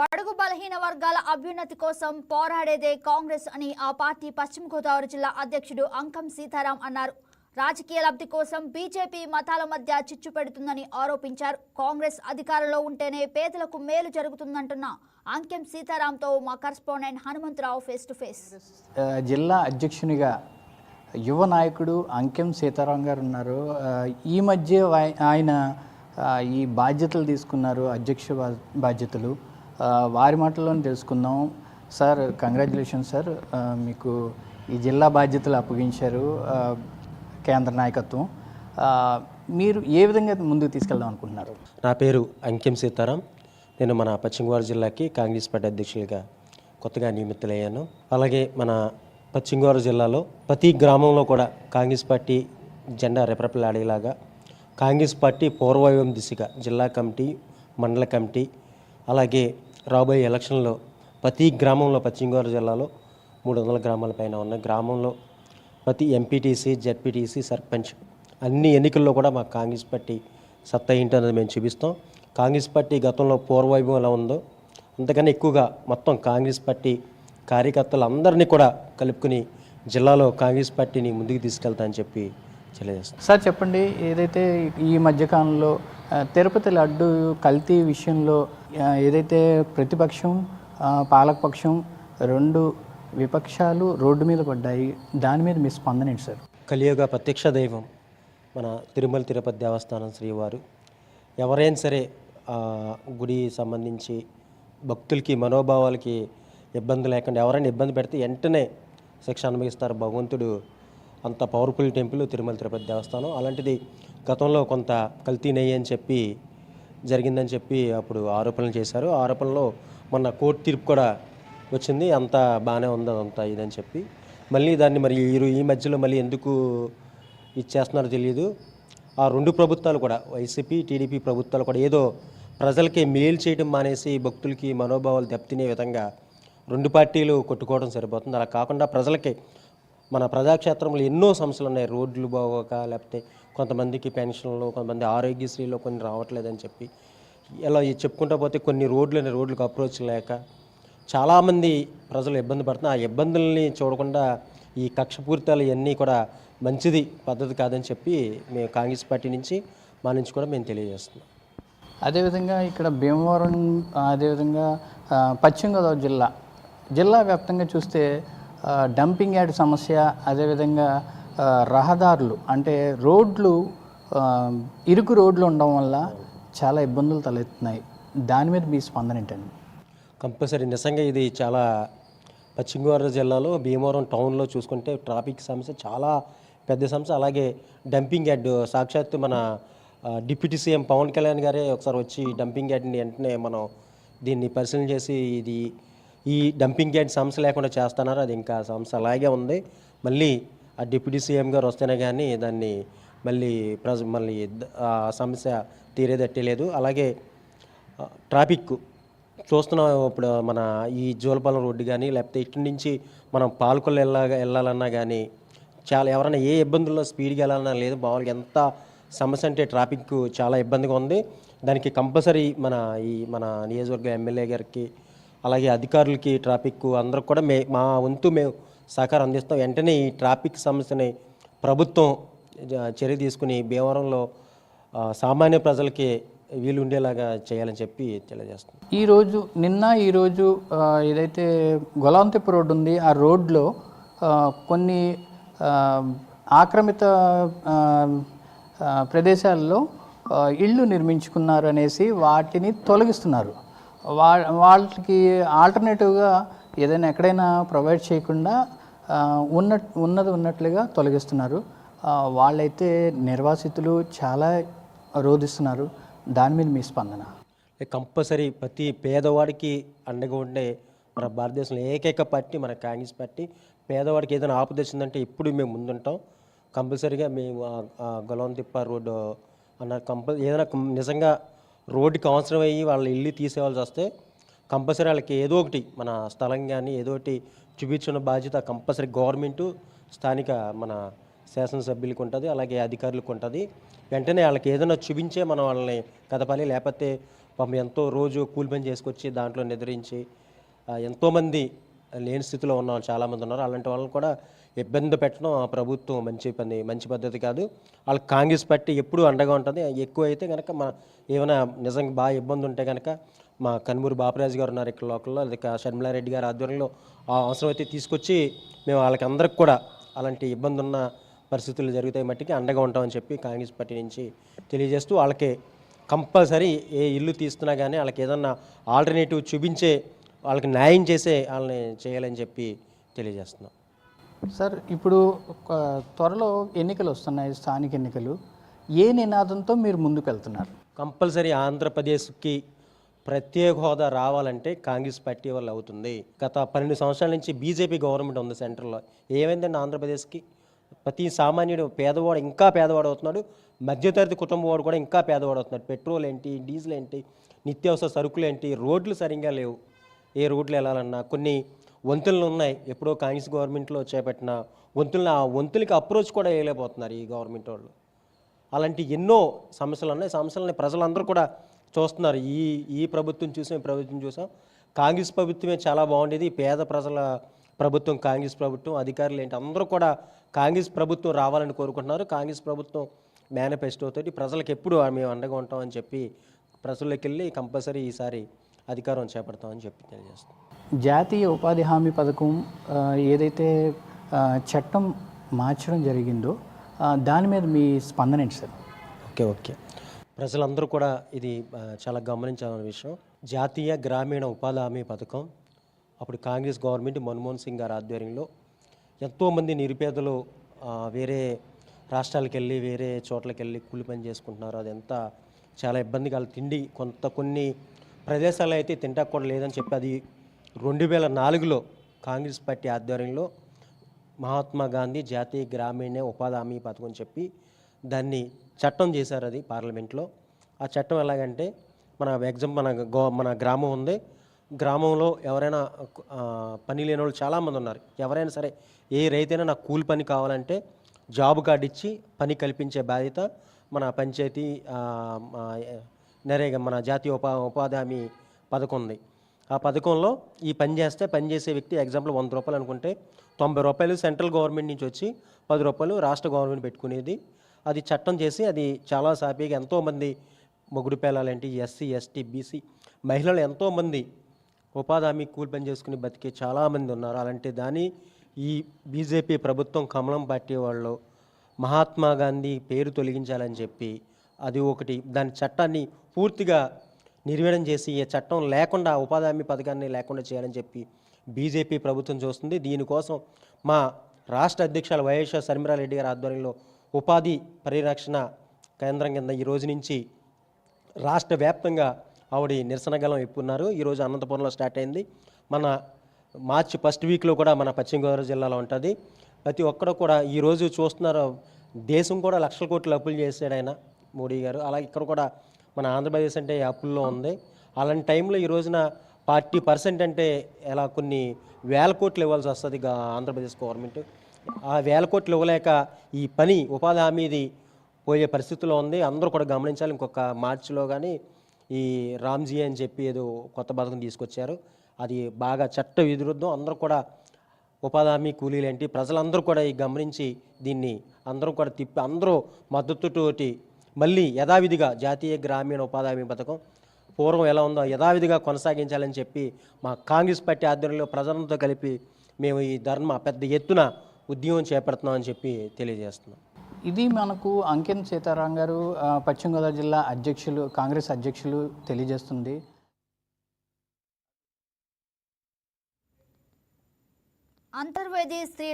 బడుగు బలహీన వర్గాల అభ్యున్నతి కోసం పోరాడేదే కాంగ్రెస్ అని ఆ పార్టీ పశ్చిమ గోదావరి జిల్లా అధ్యక్షుడు అంకం సీతారాం అన్నారు. రాజకీయ లబ్ధి కోసం బీజేపీ మతాల మధ్య చిచ్చు పెడుతుందని ఆరోపించారు. కాంగ్రెస్ అధికారంలో ఉంటేనే పేదలకు మేలు జరుగుతుందంటున్న అంకెం సీతారాంతో మా correspondent Hanumantharao face to face. జిల్లా అధ్యక్షునిగా యువ నాయకుడు అంకెం సీతారాం గారు ఉన్నారు. ఈ మధ్య ఆయన ఈ బాధ్యతలు తీసుకున్నారు అధ్యక్ష బా- బాధ్యతలు. వారి మాటల్లోనే తెలుసుకుందాం. Sir congratulation sir. మీకు ఈ జిల్లా బాధ్యతలు అప్పగించారు కేంద్ర నాయకత్వం. మీరు ఏ విధంగా ముందుకు తీసుకెళ్దాం అనుకుంటున్నారు? నా పేరు అంకెం సీతారాం. నేను మన పశ్చిమ గోదావరి జిల్లాకి కాంగ్రెస్ పార్టీ అధ్యక్షులుగా కొత్తగా నియమితులయ్యాను. అలాగే మన పశ్చిమ గోదావరి జిల్లాలో ప్రతి గ్రామంలో కూడా కాంగ్రెస్ పార్టీ జెండా రెపరెపలాడేలాగా కాంగ్రెస్ పార్టీ పూర్వవైవం దిశగా జిల్లా కమిటీ మండల కమిటీ అలాగే రాబోయే ఎలక్షన్లో ప్రతి గ్రామంలో పశ్చిమ గోదావరి జిల్లాలో మూడు వందల గ్రామాల పైన ఉన్న గ్రామంలో ప్రతి ఎంపీటీసీ జెడ్పీటీసీ సర్పంచ్ అన్ని ఎన్నికల్లో కూడా మా కాంగ్రెస్ పార్టీ సత్తా ఏంటనేది మేము చూపిస్తాం. కాంగ్రెస్ పార్టీ గతంలో పూర్వవైభవం ఎలా ఉందో అంతకన్నా ఎక్కువగా మొత్తం కాంగ్రెస్ పార్టీ కార్యకర్తలు అందరినీ కూడా కలుపుకుని జిల్లాలో కాంగ్రెస్ పార్టీని ముందుకు తీసుకెళ్తా అని చెప్పి తెలియజేస్తాం. సార్ చెప్పండి ఏదైతే ఈ మధ్యకాలంలో తిరుపతి లడ్డు కల్తీ విషయంలో ఏదైతే ప్రతిపక్షం పాలకపక్షం రెండు విపక్షాలు రోడ్డు మీద పడ్డాయి దాని మీద మీ స్పందన ఏంటి సార్? కలియుగ ప్రత్యక్ష దైవం మన తిరుమల తిరుపతి దేవస్థానం శ్రీవారు. ఎవరైనా సరే గుడి సంబంధించి భక్తులకి మనోభావాలకి ఇబ్బంది లేకుండా ఎవరైనా ఇబ్బంది పెడితే వెంటనే శిక్ష అనుభవిస్తారు భగవంతుడు. అంత పవర్ఫుల్ టెంపుల్ తిరుమల తిరుపతి దేవస్థానం. అలాంటిది గతంలో కొంత కల్తీ నెయ్యి అని చెప్పి జరిగిందని చెప్పి అప్పుడు ఆరోపణలు చేశారు. ఆరోపణలో మొన్న కోర్టు తీర్పు కూడా వచ్చింది. అంత బాగానే ఉంది అదంతా ఇదని చెప్పి. మళ్ళీ దాన్ని మరి ఈ ఈ మధ్యలో మళ్ళీ ఎందుకు ఇచ్చేస్తున్నారో తెలియదు. ఆ రెండు ప్రభుత్వాలు కూడా వైసీపీ టీడీపీ ప్రభుత్వాలు కూడా ఏదో ప్రజలకి మేలు చేయడం మానేసి భక్తులకి మనోభావాలు దెబ్బతినే విధంగా రెండు పార్టీలు కొట్టుకోవడం సరిపోతుంది. అలా కాకుండా ప్రజలకి మన ప్రజాక్షేత్రంలో ఎన్నో సమస్యలు ఉన్నాయి. రోడ్లు బాగోక లేకపోతే కొంతమందికి పెన్షన్లు కొంతమంది ఆరోగ్యశ్రీలో కొన్ని రావట్లేదని చెప్పి ఇలా చెప్పుకుంటా పోతే కొన్ని రోడ్లు రోడ్లకు అప్రోచ్ లేక చాలామంది ప్రజలు ఇబ్బంది పడుతున్నారు. ఆ ఇబ్బందుల్ని చూడకుండా ఈ కక్షపూరితాలు ఇవన్నీ కూడా మంచిది పద్ధతి కాదని చెప్పి మేము కాంగ్రెస్ పార్టీ నుంచి మా నుంచి కూడా మేము తెలియజేస్తున్నాం. అదేవిధంగా ఇక్కడ భీమవరం అదేవిధంగా పశ్చిమ గోదావరి జిల్లా జిల్లా వ్యాప్తంగా చూస్తే డంపింగ్ యార్డ్ సమస్య అదేవిధంగా రహదారులు అంటే రోడ్లు ఇరుకు రోడ్లు ఉండడం వల్ల చాలా ఇబ్బందులు తలెత్తున్నాయి. దాని మీద మీ స్పందన ఏంటండి? కంపల్సరీ. నిజంగా ఇది చాలా పశ్చిమ గోదావరి జిల్లాలో భీమవరం టౌన్లో చూసుకుంటే ట్రాఫిక్ సమస్య చాలా పెద్ద సమస్య. అలాగే డంపింగ్ యార్డ్ సాక్షాత్తు మన డిప్యూటీ సీఎం పవన్ కళ్యాణ్ గారే ఒకసారి వచ్చి డంపింగ్ యార్డ్ని వెంటనే మనం దీన్ని పరిశీలన చేసి ఇది ఈ డంపింగ్ యార్డ్ సమస్య లేకుండా చేస్తున్నారు. అది ఇంకా సమస్య అలాగే ఉంది. మళ్ళీ ఆ డిప్యూటీ సీఎం గారు వస్తేనే కానీ దాన్ని మళ్ళీ ప్రజ మళ్ళీ సమస్య తీరేదట్టే లేదు. అలాగే ట్రాఫిక్ చూస్తున్నాం ఇప్పుడు మన ఈ జోలపాలెం రోడ్డు కానీ లేకపోతే ఇటు నుంచి మనం పాలకొల్లు వెళ్ళా వెళ్ళాలన్నా కానీ చాలా ఎవరైనా ఏ ఇబ్బందుల్లో స్పీడ్గా వెళ్ళాలన్నా లేదు. మామూలుగా ఎంత సమస్య అంటే ట్రాఫిక్ చాలా ఇబ్బందిగా ఉంది. దానికి కంపల్సరీ మన ఈ మన నియోజకవర్గ ఎమ్మెల్యే గారికి అలాగే అధికారులకి ట్రాఫిక్ అందరికి కూడా మే మా వంతు మేము సహకారం అందిస్తాం. వెంటనే ఈ ట్రాఫిక్ సమస్యని ప్రభుత్వం చర్య తీసుకుని భీమవరంలో సామాన్య ప్రజలకి వీలు ఉండేలాగా చేయాలని చెప్పి తెలియజేస్తున్నాం. ఈరోజు నిన్న ఈరోజు ఏదైతే గొలాంతిపు రోడ్డు ఉంది ఆ రోడ్లో కొన్ని ఆక్రమిత ప్రదేశాల్లో ఇళ్ళు నిర్మించుకున్నారు అనేసి వాటిని తొలగిస్తున్నారు. వా వాళ్ళకి ఆల్టర్నేటివ్గా ఏదైనా ఎక్కడైనా ప్రొవైడ్ చేయకుండా ఉన్న ఉన్నది ఉన్నట్లుగా తొలగిస్తున్నారు. వాళ్ళైతే నిర్వాసితులు చాలా రోధిస్తున్నారు. దాని మీద మీ స్పందన? కంపల్సరీ ప్రతి పేదవాడికి అండగా ఉండే మన భారతదేశంలో ఏకైక పార్టీ మన కాంగ్రెస్ పార్టీ. పేదవాడికి ఏదైనా ఆపద ఇప్పుడు మేము ముందుంటాం. కంపల్సరీగా మేము ఆ- గొలవంతిప్ప రోడ్డు అన్న కంపల్ ఏదైనా నిజంగా రోడ్డుకి అవసరమయ్యి వాళ్ళ ఇల్లు తీసేవాల్సి వస్తే కంపల్సరీ వాళ్ళకి ఏదో ఒకటి మన స్థలం కానీ ఏదో ఒకటి చూపించిన బాధ్యత కంపల్సరీ గవర్నమెంటు స్థానిక మన శాసనసభ్యులకు ఉంటుంది అలాగే అధికారులకు ఉంటుంది. వెంటనే వాళ్ళకి ఏదైనా చూపించే మనం వాళ్ళని కదపాలి లేకపోతే పాపం ఎంతో రోజు కూలి పని చేసుకొచ్చి దాంట్లో నిద్రించి ఎంతోమంది లేని స్థితిలో ఉన్న వాళ్ళు చాలామంది ఉన్నారు. అలాంటి వాళ్ళని కూడా ఇబ్బంది పెట్టడం ఆ ప్రభుత్వం మంచి పని మంచి పద్ధతి కాదు. వాళ్ళకి కాంగ్రెస్ పార్టీ ఎప్పుడూ అండగా ఉంటుంది. ఎక్కువ అయితే కనుక మా ఏమైనా నిజంగా బాగా ఇబ్బంది ఉంటే కనుక మా కనుమూరు బాపరాజు గారు ఉన్నారు ఇక్కడ లోకల్లో అది షర్మిలారెడ్డి గారి ఆధ్వర్యంలో ఆ అవసరమైతే తీసుకొచ్చి మేము వాళ్ళకి అందరికి కూడా అలాంటి ఇబ్బంది ఉన్న పరిస్థితులు జరుగుతాయి మట్టికి అండగా ఉంటామని చెప్పి కాంగ్రెస్ పార్టీ నుంచి తెలియజేస్తూ వాళ్ళకి కంపల్సరీ ఏ ఇల్లు తీస్తున్నా కానీ వాళ్ళకి ఏదన్నా ఆల్టర్నేటివ్ చూపించే వాళ్ళకి న్యాయం చేసే వాళ్ళని చేయాలని చెప్పి తెలియజేస్తున్నాం. సార్ ఇప్పుడు ఒక త్వరలో ఎన్నికలు వస్తున్నాయి స్థానిక ఎన్నికలు. ఏ నినాదంతో మీరు ముందుకు వెళ్తున్నారు కంపల్సరీ ఆంధ్రప్రదేశ్కి ప్రత్యేక హోదా రావాలంటే కాంగ్రెస్ పార్టీ వల్ల అవుతుంది. గత పన్నెండు సంవత్సరాల నుంచి బీజేపీ గవర్నమెంట్ ఉంది సెంటర్లో. ఏమైందండి ఆంధ్రప్రదేశ్కి ప్రతి సామాన్యుడు పేదవాడు ఇంకా పేదవాడు అవుతున్నాడు. మధ్యతరగతి కుటుంబం వాడు కూడా ఇంకా పేదవాడు అవుతున్నాడు. పెట్రోల్ ఏంటి డీజిల్ ఏంటి నిత్యావసర సరుకులు ఏంటి రోడ్లు సరిగ్గా లేవు. ఏ రోడ్లు వెళ్ళాలన్నా కొన్ని వంతులు ఉన్నాయి. ఎప్పుడో కాంగ్రెస్ గవర్నమెంట్లో చేపట్టిన వంతులను ఆ వంతులకి అప్రోచ్ కూడా వేయలేకపోతున్నారు ఈ గవర్నమెంట్ వాళ్ళు. అలాంటి ఎన్నో సమస్యలు ఉన్నాయి. సమస్యలని ప్రజలందరూ కూడా చూస్తున్నారు. ఈ ఈ ప్రభుత్వం చూసాం ఈ ప్రభుత్వం చూసాం. కాంగ్రెస్ ప్రభుత్వమే చాలా బాగుండేది. పేద ప్రజల ప్రభుత్వం కాంగ్రెస్ ప్రభుత్వం అధికారులు ఏంటి అందరూ కూడా కాంగ్రెస్ ప్రభుత్వం రావాలని కోరుకుంటున్నారు. కాంగ్రెస్ ప్రభుత్వం మేనిఫెస్టోతోటి ప్రజలకు ఎప్పుడు మేము అండగా ఉంటామని చెప్పి ప్రజల్లోకి వెళ్ళి కంపల్సరీ ఈసారి అధికారం చేపడతామని చెప్పి తెలియజేస్తాం. జాతీయ ఉపాధి హామీ పథకం ఏదైతే చట్టం మార్చడం జరిగిందో దాని మీద మీ స్పందన ఏంటి సార్? Okay okay. ప్రజలందరూ కూడా ఇది చాలా గమనించాలన్న విషయం. జాతీయ గ్రామీణ ఉపాధి హామీ పథకం అప్పుడు కాంగ్రెస్ గవర్నమెంట్ మన్మోహన్ సింగ్ గారి ఆధ్వర్యంలో ఎంతోమంది నిరుపేదలు వేరే రాష్ట్రాలకు వెళ్ళి వేరే చోట్లకి వెళ్ళి కూలి పని చేసుకుంటున్నారు. అదంతా చాలా ఇబ్బందిగా వాళ్ళ తిండి కొంత కొన్ని ప్రదేశాలు అయితే తింటాకు కూడా లేదని చెప్పి అది రెండు వేల నాలుగులో కాంగ్రెస్ పార్టీ ఆధ్వర్యంలో మహాత్మా గాంధీ జాతీయ గ్రామీణ ఉపాధి హామీ పథకం అని చెప్పి దాన్ని చట్టం చేశారు అది పార్లమెంట్లో. ఆ చట్టం ఎలాగంటే మన ఎగ్జామ్ మన గో మన గ్రామం ఉంది. గ్రామంలో ఎవరైనా పని లేని వాళ్ళు చాలామంది ఉన్నారు. ఎవరైనా సరే ఏ రైతైనా నాకు కూలి పని కావాలంటే జాబ్ కార్డు ఇచ్చి పని కల్పించే బాధ్యత మన పంచాయతీ నరేగా మన జాతీయ ఉపా ఉపాధి హామీ పథకం ఉంది ఆ పథకంలో ఈ పని చేస్తే పని చేసే వ్యక్తి ఎగ్జాంపుల్ వంద రూపాయలు అనుకుంటే తొంభై రూపాయలు సెంట్రల్ గవర్నమెంట్ నుంచి వచ్చి పది రూపాయలు రాష్ట్ర గవర్నమెంట్ పెట్టుకునేది. అది చట్టం చేసి అది చాలా సాపీగా ఎంతోమంది మొగుడు పేలాలంటే ఎస్సీ ఎస్టీ బీసీ మహిళలు ఎంతోమంది ఉపాధి హామీ కూలి పని చేసుకుని బతికే చాలామంది ఉన్నారు. అలాంటి దాని ఈ బీజేపీ ప్రభుత్వం కమలం పార్టీ వాళ్ళు మహాత్మా గాంధీ పేరు తొలగించాలని చెప్పి అది ఒకటి. దాని చట్టాన్ని పూర్తిగా నిర్వీర్యం చేసి ఈ చట్టం లేకుండా ఉపాధి హామీ పథకాన్ని లేకుండా చేయాలని చెప్పి బీజేపీ ప్రభుత్వం చూస్తుంది. దీనికోసం మా రాష్ట్ర అధ్యక్షులు వైఎస్ఆర్ శర్మిరారెడ్డి గారి ఆధ్వర్యంలో ఉపాధి పరిరక్షణ కేంద్రం కింద ఈ రోజు నుంచి రాష్ట్ర వ్యాప్తంగా ఆవిడ నిరసన గలం ఎప్పున్నారు ఈరోజు అనంతపురంలో స్టార్ట్ అయింది. మన మార్చి ఫస్ట్ వీక్లో కూడా మన పశ్చిమ గోదావరి జిల్లాలో ఉంటుంది. ప్రతి ఒక్కరు కూడా ఈరోజు చూస్తున్నారు. దేశం కూడా లక్షల కోట్లు అప్పులు చేశాడు ఆయన. మోడీ గారు. అలా ఇక్కడ కూడా మన ఆంధ్రప్రదేశ్ అంటే అప్పుల్లో ఉంది. అలాంటి టైంలో ఈ రోజున ఫార్టీ పర్సెంట్ అంటే ఎలా కొన్ని వేల కోట్లు ఇవ్వాల్సి వస్తుంది ఆంధ్రప్రదేశ్ గవర్నమెంట్. ఆ వేల కోట్లు ఇవ్వలేక ఈ పని ఉపాధి హామీది పోయే పరిస్థితిలో ఉంది. అందరూ కూడా గమనించాలి. ఇంకొక మార్చిలో కానీ ఈ రామ్జీ అని చెప్పి ఏదో కొత్త పథకం తీసుకొచ్చారు. అది బాగా చట్ట విరుద్ధం. అందరూ కూడా ఉపాధి హామీ కూలీలు ఏంటి? ప్రజలందరూ కూడా ఈ గమనించి దీన్ని అందరూ కూడా తిప్పి అందరూ మద్దతుతోటి మళ్ళీ యథావిధిగా జాతీయ గ్రామీణ ఉపాధి హామీ పథకం పూర్వం ఎలా ఉందో యథావిధిగా కొనసాగించాలని చెప్పి మా కాంగ్రెస్ పార్టీ ఆధ్వర్యంలో ప్రజలతో కలిపి మేము ఈ ధర్మ పెద్ద ఎత్తున ఉద్యమం చేపడుతున్నామని చెప్పి తెలియజేస్తున్నాం. ఇది మనకు అంకెన్ సీతారాం గారు పశ్చిమ గోదావరి జిల్లా అధ్యక్షులు కాంగ్రెస్ అధ్యక్షులు తెలియజేస్తుంది. అంతర్వేది స్త్రీ